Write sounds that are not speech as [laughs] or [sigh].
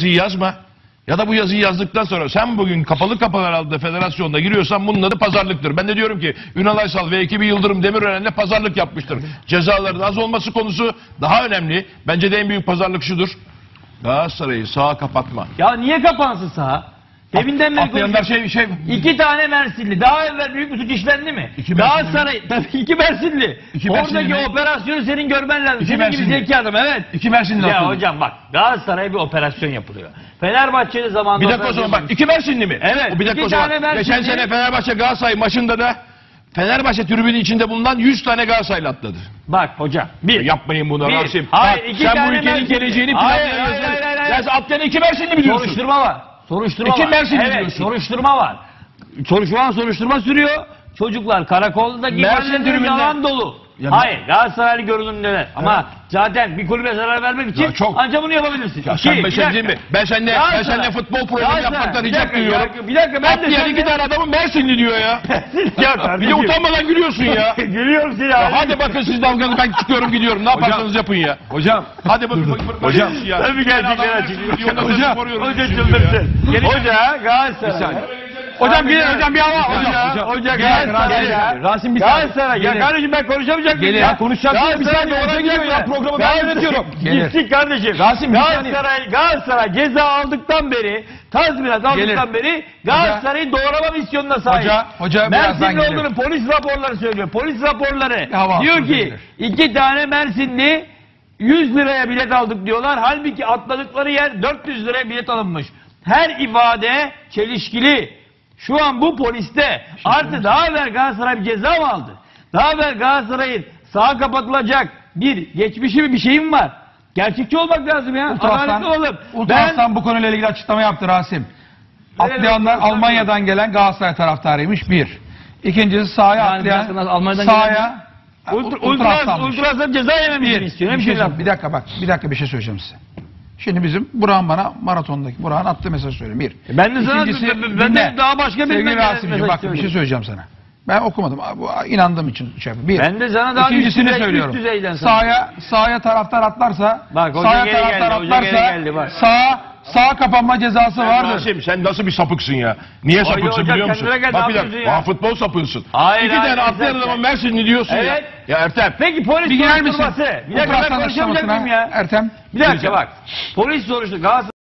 yazıyı yazma. Ya da bu yazıyı yazdıktan sonra sen bugün kapalı kapılar altında federasyonda giriyorsan bunun adı pazarlıktır. Ben de diyorum ki Ünal Aysal ve ekibi Yıldırım Demirören'le pazarlık yapmıştır. Cezaların az olması konusu daha önemli. Bence de en büyük pazarlık şudur. Galatasaray'ı sağa kapatma. Ya niye kapansın saha? Deminden beri konuşuyoruz. şey, şey İki tane Mersinli. Daha evvel büyük bir suç işlendi mi? İki Mersinli Galatasaray tabii iki Mersinli. İki Mersinli Oradaki mi? operasyonu senin görmen lazım. İki Senin gibi Mersinli. zeki adam evet. iki Mersinli Ya atladı. hocam bak Galatasaray'a bir operasyon yapılıyor. Fenerbahçe'nin zamanında Bir dakika o zaman bak iki Mersinli mi? Evet, O bir dakika iki o zaman. tane Mersinli. Geçen sene Fenerbahçe Galatasaray maçında da Fenerbahçe tribünün içinde bulunan 100 tane Galatasaraylı atladı. Bak hocam bir. Yapmayın bunu Bir. Rasim. Hayır, Bak, iki sen bu tane ülkenin Mersinli. geleceğini Hayır, hayır, hayır, hayır, hayır. yazın. Ya atlayan iki Mersinli mi diyorsun? Soruşturma var. Soruşturma İki var. Evet, diyorsun. soruşturma var. Soruşturma soruşturma sürüyor. Çocuklar karakoldaki Mersin yalan dolu. Ya Hayır Galatasaraylı görünümler. Ama zaten bir kulübe zarar vermek için Ya çok- ancak bunu yapabilirsin. Ya sen ben şey diyeyim mi? Ben seninle, ben Galatasaray- seninle futbol programı Galatasaray- yapmaktan bir rica dakika, duyuyorum. Bir dakika, bir dakika ben de Atlayan seninle- iki tane adamın Mersinli diyor ya. [laughs] ya Bir de kardeşim. utanmadan gülüyorsun ya. [laughs] Gülüyorum seni Ya abi. hadi bakın siz dalganız ben çıkıyorum gidiyorum. Ne yaparsanız yapın ya. Hocam. Hadi bakın bakın. bakın Hocam. ya. Tabii gerçekler açıklıyor. Hocam. Hoca çıldırdı. Hoca Galatasaray. Hocam gelin hocam bir hava. Hocam, Hoca, hocam. hoca Gel, Rasim, ya. Rasim bir saniye. Galatasaray. Ya Gelin. kardeşim ben konuşamayacak mıyım ya? Ya konuşacaksın, bir saniye, hoca gidiyor ya, programı ben yönetiyorum. Gitsin kardeşim. Rasim, bir saniye. Galatasaray, ceza aldıktan beri, tazminat aldıktan beri Galatasaray'ı doğrama misyonuna sahip. Hoca- hoca Mersinli olduğunu polis raporları söylüyor. Polis raporları diyor ki iki tane Mersinli 100 liraya bilet aldık diyorlar. Halbuki atladıkları yer 400 liraya bilet alınmış. Her ifade çelişkili. Şu an bu poliste artı daha evvel Galatasaray bir ceza mı aldı? Daha evvel Galatasaray'ın sağa kapatılacak bir geçmişi mi bir şeyim var? Gerçekçi olmak lazım ya. Adaletli olalım. Ultrasan bu konuyla ilgili açıklama yaptı Rasim. Atlayanlar Almanya'dan gelen Galatasaray taraftarıymış bir. İkincisi sahaya Yani atlayan Almanya'dan sahaya Ultra, Ultrasan'mış. ultra, ultrasan ceza yememesini Bir, bir, şey şey bir dakika bak bir dakika bir şey söyleyeceğim size. Şimdi bizim Burak'ın bana maratondaki Burak'ın attığı mesaj söyleyeyim. Bir. Ben de sana İkincisi, ben- de dinle. daha başka bir Sevgili mesaj Rasim'ciğim bak bir şey söyleyeyim. söyleyeceğim sana. Ben okumadım. Bu inandığım için şey. Bir. Ben de sana daha İkincisini üst düzey- söylüyorum. düzeyden sana. Sahaya, sahaya taraftar atlarsa, Bak, hoca sahaya geri taraftar geldi, hoca atlarsa, geri geldi, bak. sağa, sağa kapanma cezası vardır. Rasim sen nasıl bir sapıksın ya? Niye sapıksın hocam, biliyor musun? kendine gel, Bak bir yapıyorsun dakika. ya? Aa, futbol sapığısın. Hayır, İki hayır, tane atlayan Ertem. adama Mersinli diyorsun ya. Evet. Ya Ertem. Peki polis Bir soruşturması. Bir dakika ben konuşamayacak mıyım ya? Ertem. Bir dakika bak. Polis soruşturması. Galatasaray